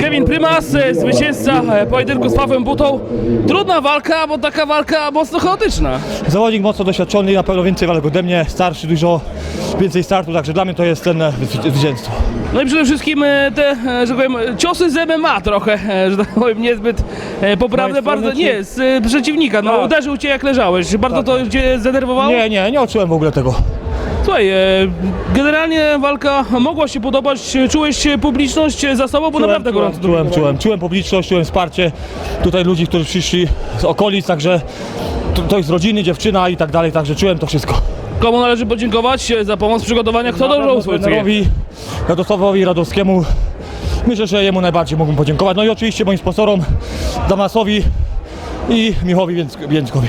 Kevin Prymas, e, zwycięzca e, pojedynku z Pawłem Butą. Trudna walka, bo taka walka mocno chaotyczna. Zawodnik mocno doświadczony, na pewno więcej walk ode mnie, starszy dużo, więcej startu, także dla mnie to jest ten e, zwy- zwycięstwo. No i przede wszystkim te, że tak powiem, ciosy z MMA trochę, że tak powiem, niezbyt poprawne, bardzo, nie, z przeciwnika, no Tak. uderzył cię jak leżałeś, bardzo to cię zdenerwowało? Nie, nie, nie odczułem w ogóle tego. Słuchaj, e, generalnie walka mogła się podobać, czułeś publiczność za sobą, bo naprawdę gorąco czułem, czułem, czułem publiczność, czułem wsparcie tutaj ludzi, którzy przyszli z okolic, także to, to jest rodziny, dziewczyna i tak dalej, także czułem to wszystko. Komu należy podziękować e, za pomoc w przygotowaniach? Kto dobrze usłyszał? trenerowi Radosławowi Radowskiemu. Myślę, że jemu najbardziej mógłbym podziękować. No i oczywiście moim sponsorom Damasowi i Michowi Więck- Więckowi.